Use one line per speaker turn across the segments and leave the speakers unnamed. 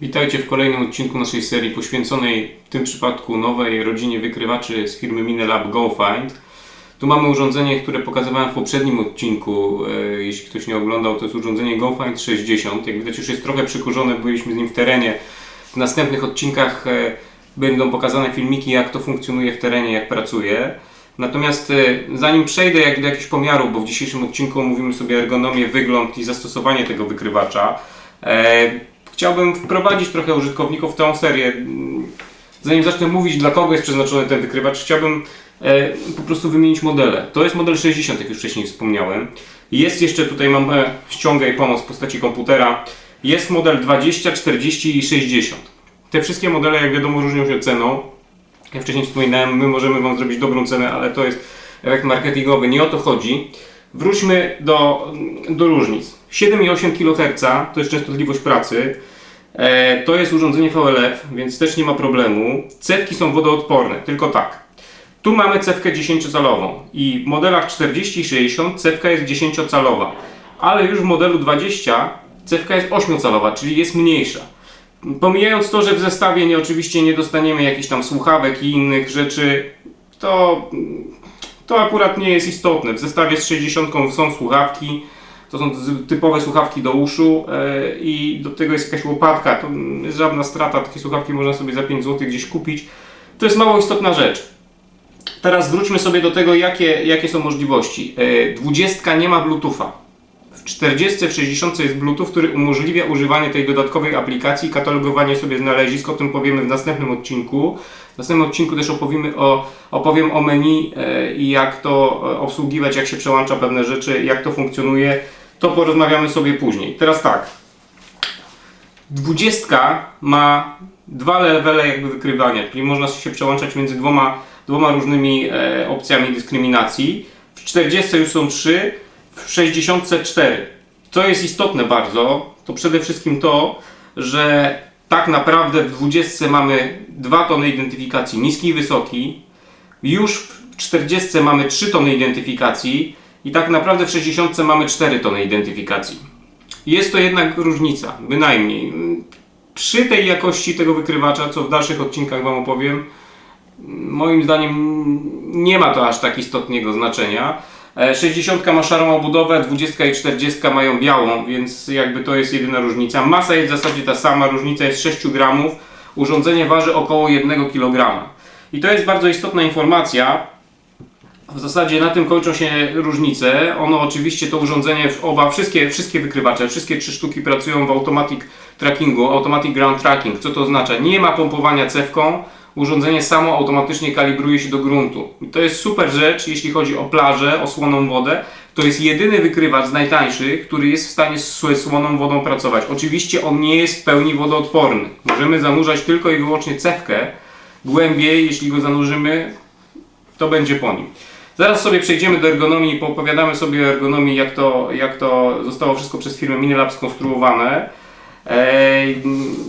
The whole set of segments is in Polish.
Witajcie w kolejnym odcinku naszej serii poświęconej w tym przypadku nowej rodzinie wykrywaczy z firmy Minelab GoFind. Tu mamy urządzenie, które pokazywałem w poprzednim odcinku. E, jeśli ktoś nie oglądał, to jest urządzenie GoFind 60. Jak widać już jest trochę przykurzone, byliśmy z nim w terenie. W następnych odcinkach e, będą pokazane filmiki, jak to funkcjonuje w terenie, jak pracuje. Natomiast e, zanim przejdę jak do jakichś pomiarów, bo w dzisiejszym odcinku omówimy sobie ergonomię, wygląd i zastosowanie tego wykrywacza, chciałbym wprowadzić trochę użytkowników w tą serię. Zanim zacznę mówić, dla kogo jest przeznaczony ten wykrywacz, chciałbym e, po prostu wymienić modele. To jest model 60, jak już wcześniej wspomniałem. Jest jeszcze tutaj mam e, ściągę i pomoc w postaci komputera. Jest model 20, 40 i 60. Te wszystkie modele, jak wiadomo, różnią się ceną. Jak wcześniej wspominałem, my możemy Wam zrobić dobrą cenę, ale to jest efekt marketingowy, nie o to chodzi. Wróćmy do, do różnic. 7,8 kHz to jest częstotliwość pracy. E, to jest urządzenie VLF, więc też nie ma problemu. Cewki są wodoodporne, tylko tak. Tu mamy cewkę 10-calową i w modelach 40 i 60 cewka jest 10-calowa, ale już w modelu 20 cewka jest 8-calowa, czyli jest mniejsza. Pomijając to, że w zestawie nie, oczywiście nie dostaniemy jakichś tam słuchawek i innych rzeczy, to, to akurat nie jest istotne. W zestawie z 60 są słuchawki, to są typowe słuchawki do uszu e, i do tego jest jakaś łopatka. To jest żadna strata, takie słuchawki można sobie za 5 zł gdzieś kupić. To jest mało istotna rzecz. Teraz wróćmy sobie do tego, jakie, jakie są możliwości. E, 20 nie ma Bluetootha. W 40, w 60 jest Bluetooth, który umożliwia używanie tej dodatkowej aplikacji i katalogowanie sobie znalezisk. O tym powiemy w następnym odcinku. W następnym odcinku też opowiemy o, opowiem o menu e, i jak to e, obsługiwać, jak się przełącza pewne rzeczy, jak to funkcjonuje. To porozmawiamy sobie później. Teraz tak. 20 ma dwa levele jakby wykrywania, czyli można się przełączać między dwoma, dwoma różnymi e, opcjami dyskryminacji. W 40 już są trzy, w 60 cztery. Co jest istotne bardzo, to przede wszystkim to, że tak naprawdę w 20 mamy dwa tony identyfikacji, niski i wysoki. Już w 40 mamy 3 tony identyfikacji i tak naprawdę w 60 mamy 4 tony identyfikacji. Jest to jednak różnica, bynajmniej. Przy tej jakości tego wykrywacza, co w dalszych odcinkach Wam opowiem, moim zdaniem nie ma to aż tak istotnego znaczenia. E, 60 ma szarą obudowę, 20 i 40 mają białą, więc jakby to jest jedyna różnica. Masa jest w zasadzie ta sama, różnica jest 6 gramów. Urządzenie waży około 1 kg. I to jest bardzo istotna informacja, w zasadzie na tym kończą się różnice. Ono oczywiście to urządzenie, oba, wszystkie, wszystkie wykrywacze, wszystkie trzy sztuki pracują w automatic trackingu, automatic ground tracking. Co to oznacza? Nie ma pompowania cewką, urządzenie samo automatycznie kalibruje się do gruntu. I to jest super rzecz, jeśli chodzi o plażę, o słoną wodę. To jest jedyny wykrywacz z najtańszych, który jest w stanie z sł- słoną wodą pracować. Oczywiście on nie jest w pełni wodoodporny. Możemy zanurzać tylko i wyłącznie cewkę. Głębiej, jeśli go zanurzymy, to będzie po nim. Zaraz sobie przejdziemy do ergonomii i poopowiadamy sobie o ergonomii, jak to, jak to zostało wszystko przez firmę Minilab skonstruowane.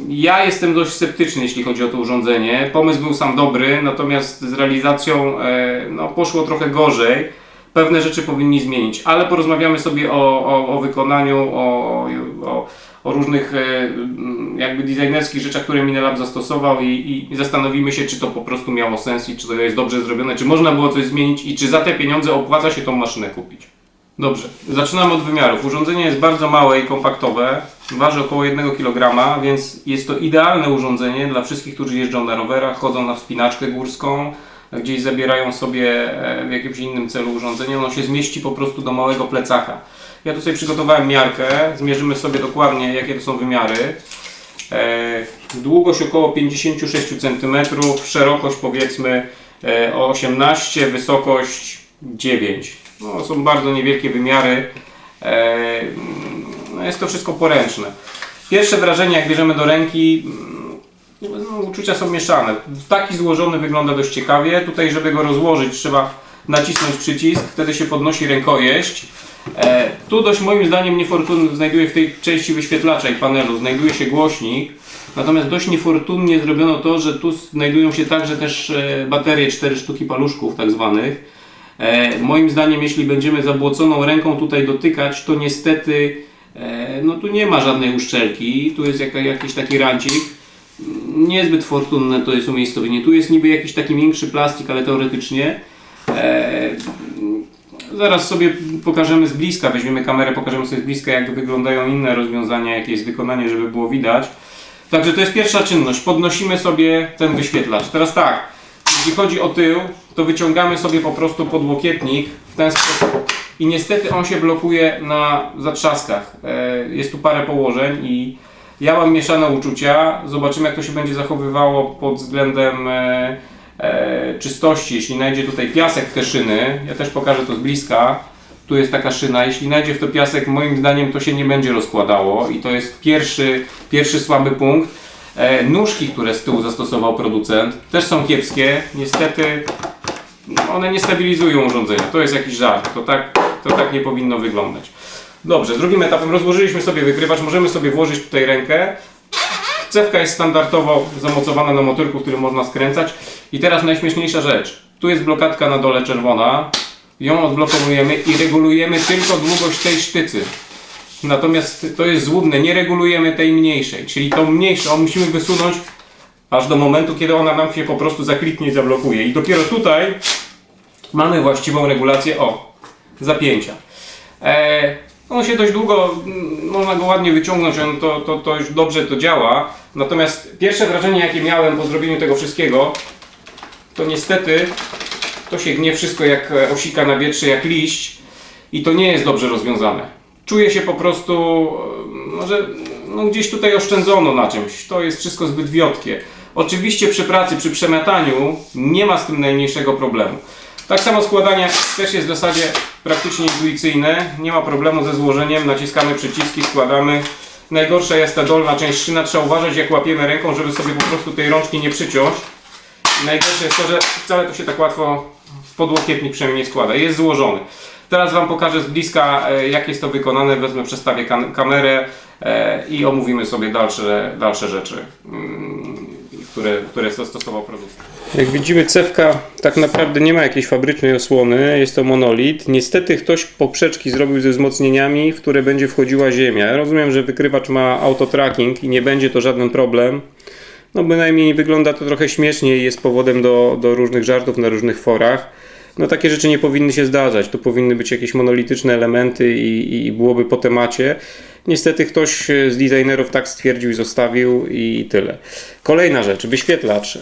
Ja jestem dość sceptyczny, jeśli chodzi o to urządzenie. Pomysł był sam dobry, natomiast z realizacją e, no, poszło trochę gorzej. Pewne rzeczy powinni zmienić, ale porozmawiamy sobie o, o, o wykonaniu, o, o, o różnych e, jakby designerskich rzeczach, które Minelab zastosował i, i zastanowimy się, czy to po prostu miało sens i czy to jest dobrze zrobione, czy można było coś zmienić i czy za te pieniądze opłaca się tą maszynę kupić. Dobrze, zaczynamy od wymiarów. Urządzenie jest bardzo małe i kompaktowe, waży około 1 kg, więc jest to idealne urządzenie dla wszystkich, którzy jeżdżą na rowerach, chodzą na wspinaczkę górską, gdzieś zabierają sobie e, w jakimś innym celu urządzenie. Ono się zmieści po prostu do małego plecaka. Ja tu sobie przygotowałem miarkę, zmierzymy sobie dokładnie jakie to są wymiary. E, Długość około 56 cm, szerokość powiedzmy e, o 18, wysokość 9. No, są bardzo niewielkie wymiary. E, No, jest to wszystko poręczne. Pierwsze wrażenie, jak bierzemy do ręki, no, uczucia są mieszane. Taki złożony wygląda dość ciekawie. Tutaj, żeby go rozłożyć, trzeba nacisnąć przycisk, wtedy się podnosi rękojeść. E, tu dość moim zdaniem niefortunnie znajduje w tej części wyświetlacza i panelu znajduje się głośnik. Natomiast dość niefortunnie zrobiono to, że tu znajdują się także też e, baterie, 4 sztuki paluszków tak zwanych. E, moim zdaniem, jeśli będziemy zabłoconą ręką tutaj dotykać, to niestety e, no tu nie ma żadnej uszczelki, tu jest jaka, jakiś taki rancik. Niezbyt fortunne to jest umiejscowienie. Tu jest niby jakiś taki większy plastik, ale teoretycznie. E, zaraz sobie pokażemy z bliska, weźmiemy kamerę, pokażemy sobie z bliska, jak wyglądają inne rozwiązania, jakie jest wykonanie, żeby było widać. Także to jest pierwsza czynność. Podnosimy sobie ten wyświetlacz. Teraz tak, jeśli chodzi o tył, to wyciągamy sobie po prostu podłokietnik w ten sposób i niestety on się blokuje na zatrzaskach. E, Jest tu parę położeń i ja mam mieszane uczucia. Zobaczymy jak to się będzie zachowywało pod względem e, e, czystości. Jeśli najdzie tutaj piasek w te szyny, ja też pokażę to z bliska. Tu jest taka szyna. Jeśli najdzie w to piasek, moim zdaniem to się nie będzie rozkładało i to jest pierwszy, pierwszy słaby punkt. E, nóżki, które z tyłu zastosował producent, też są kiepskie. Niestety one nie stabilizują urządzenia. To jest jakiś żart. To tak, to tak nie powinno wyglądać. Dobrze, drugim etapem rozłożyliśmy sobie wykrywacz. Możemy sobie włożyć tutaj rękę. Cewka jest standardowo zamocowana na motylku, który można skręcać. I teraz najśmieszniejsza rzecz. Tu jest blokadka na dole czerwona. Ją odblokowujemy i regulujemy tylko długość tej sztycy. Natomiast to jest złudne, nie regulujemy tej mniejszej, czyli tą mniejszą musimy wysunąć aż do momentu, kiedy ona nam się po prostu zakliknie i zablokuje. I dopiero tutaj mamy właściwą regulację o zapięcia. E, on się dość długo, mm, można go ładnie wyciągnąć, on to, to, to już dobrze to działa. Natomiast pierwsze wrażenie, jakie miałem po zrobieniu tego wszystkiego, to niestety to się gnie wszystko jak e, osika na wietrze, jak liść i to nie jest dobrze rozwiązane. Czuję się po prostu, e, może no gdzieś tutaj oszczędzono na czymś. To jest wszystko zbyt wiotkie. Oczywiście przy pracy, przy przemiataniu nie ma z tym najmniejszego problemu. Tak samo składanie też jest w zasadzie praktycznie intuicyjne. Nie ma problemu ze złożeniem. Naciskamy przyciski, składamy. Najgorsza jest ta dolna część szyna. Trzeba uważać jak łapiemy ręką, żeby sobie po prostu tej rączki nie przyciąć. Najgorsze jest to, że wcale to się tak łatwo w podłokietnik przynajmniej nie składa. Jest złożony. Teraz Wam pokażę z bliska, e, jak jest to wykonane. Wezmę, przestawię kam- kamerę e, i omówimy sobie dalsze, dalsze rzeczy, mm, które, które zastosował producent. Jak widzimy, cewka tak naprawdę nie ma jakiejś fabrycznej osłony, jest to monolit. Niestety ktoś poprzeczki zrobił ze wzmocnieniami, w które będzie wchodziła ziemia. Ja rozumiem, że wykrywacz ma autotracking i nie będzie to żaden problem. No bynajmniej wygląda to trochę śmiesznie i jest powodem do, do różnych żartów na różnych forach. No takie rzeczy nie powinny się zdarzać. To powinny być jakieś monolityczne elementy i, i byłoby po temacie. Niestety ktoś z designerów tak stwierdził i zostawił i tyle. Kolejna rzecz, wyświetlacz. E,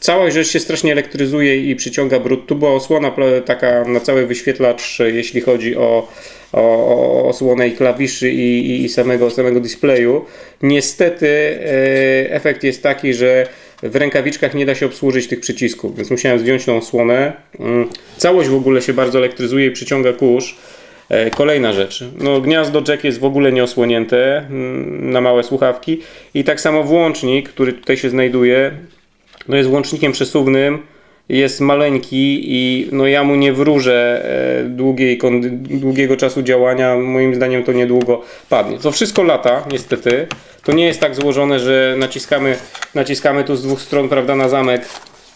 Cała rzecz się strasznie elektryzuje i przyciąga brud. Tu była osłona taka na cały wyświetlacz, e, jeśli chodzi o, o, o osłonę i klawiszy i, i- samego, samego displayu. Niestety e, efekt jest taki, że w rękawiczkach nie da się obsłużyć tych przycisków, więc musiałem zdjąć tą osłonę. Mm, Całość w ogóle się bardzo elektryzuje i przyciąga kurz. E, Kolejna rzecz. No, gniazdo jack jest w ogóle nieosłonięte mm, na małe słuchawki. I tak samo włącznik, który tutaj się znajduje, no jest włącznikiem przesuwnym, jest maleńki i no ja mu nie wróżę e, długiej, długiego czasu działania. Moim zdaniem to niedługo padnie. To wszystko lata, niestety. To nie jest tak złożone, że naciskamy, naciskamy tu z dwóch stron, prawda, na zamek.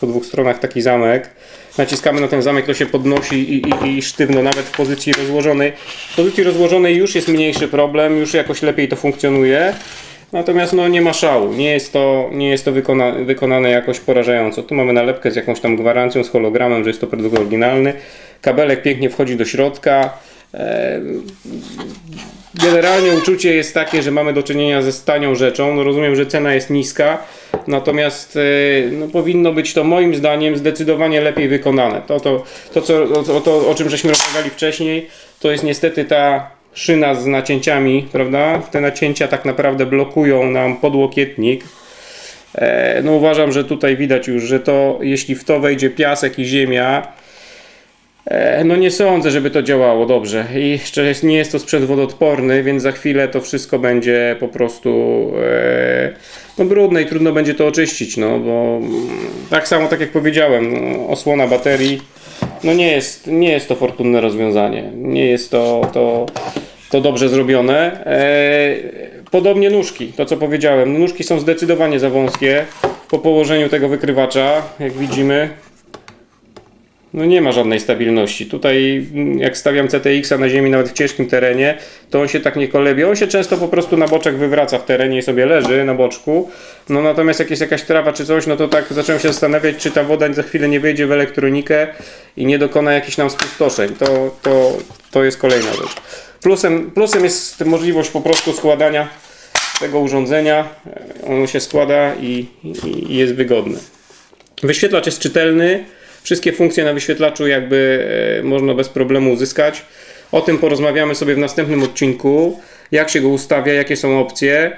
Po dwóch stronach taki zamek. Naciskamy na ten zamek, to się podnosi i, i, i sztywno, nawet w pozycji rozłożonej. W pozycji rozłożonej już jest mniejszy problem, już jakoś lepiej to funkcjonuje. Natomiast no, nie ma szału, nie jest to, nie jest to wykona, wykonane jakoś porażająco. Tu mamy nalepkę z jakąś tam gwarancją, z hologramem, że jest to produkt oryginalny. Kabelek pięknie wchodzi do środka. E, Generalnie uczucie jest takie, że mamy do czynienia ze stanią rzeczą. No rozumiem, że cena jest niska, natomiast e, no, powinno być to moim zdaniem zdecydowanie lepiej wykonane. To, to, to, co, to o czym żeśmy rozmawiali wcześniej, to jest niestety ta szyna z nacięciami, prawda? Te nacięcia tak naprawdę blokują nam podłokietnik. E, No uważam, że tutaj widać już, że to jeśli w to wejdzie piasek i ziemia, E, No nie sądzę, żeby to działało dobrze. I jeszcze nie jest to sprzęt wodoodporny, więc za chwilę to wszystko będzie po prostu e, no brudne i trudno będzie to oczyścić, no bo mm, tak samo tak jak powiedziałem, osłona baterii, no nie jest, nie jest to fortunne rozwiązanie. Nie jest to, to, to dobrze zrobione. E, podobnie nóżki, to co powiedziałem. No, nóżki są zdecydowanie za wąskie po położeniu tego wykrywacza, jak widzimy. No nie ma żadnej stabilności. Tutaj mm, jak stawiam CTX-a na ziemi, nawet w ciężkim terenie, to on się tak nie kolebie. On się często po prostu na boczek wywraca w terenie i sobie leży na boczku. No natomiast jak jest jakaś trawa czy coś, no to tak zacząłem się zastanawiać, czy ta woda za chwilę nie wejdzie w elektronikę i nie dokona jakichś nam spustoszeń. To, to, to jest kolejna rzecz. Plusem, plusem jest możliwość po prostu składania tego urządzenia. Ono się składa i, i, jest wygodne. Wyświetlacz jest czytelny. Wszystkie funkcje na wyświetlaczu jakby e, można bez problemu uzyskać. O tym porozmawiamy sobie w następnym odcinku. Jak się go ustawia, jakie są opcje, e,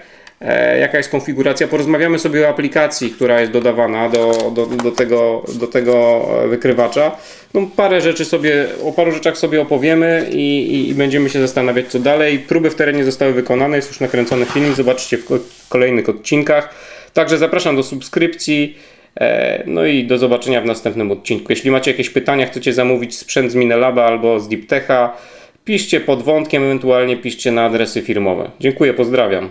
jaka jest konfiguracja. Porozmawiamy sobie o aplikacji, która jest dodawana do, do, do, tego, do tego e, wykrywacza. No, parę rzeczy sobie, o paru rzeczach sobie opowiemy i, i, i będziemy się zastanawiać co dalej. Próby w terenie zostały wykonane, jest już nakręcony film, zobaczcie w ko- kolejnych odcinkach. Także zapraszam do subskrypcji. E, No i do zobaczenia w następnym odcinku. Jeśli macie jakieś pytania, chcecie zamówić sprzęt z Minelaba albo z Deeptecha, piszcie pod wątkiem, ewentualnie piszcie na adresy firmowe. Dziękuję, pozdrawiam.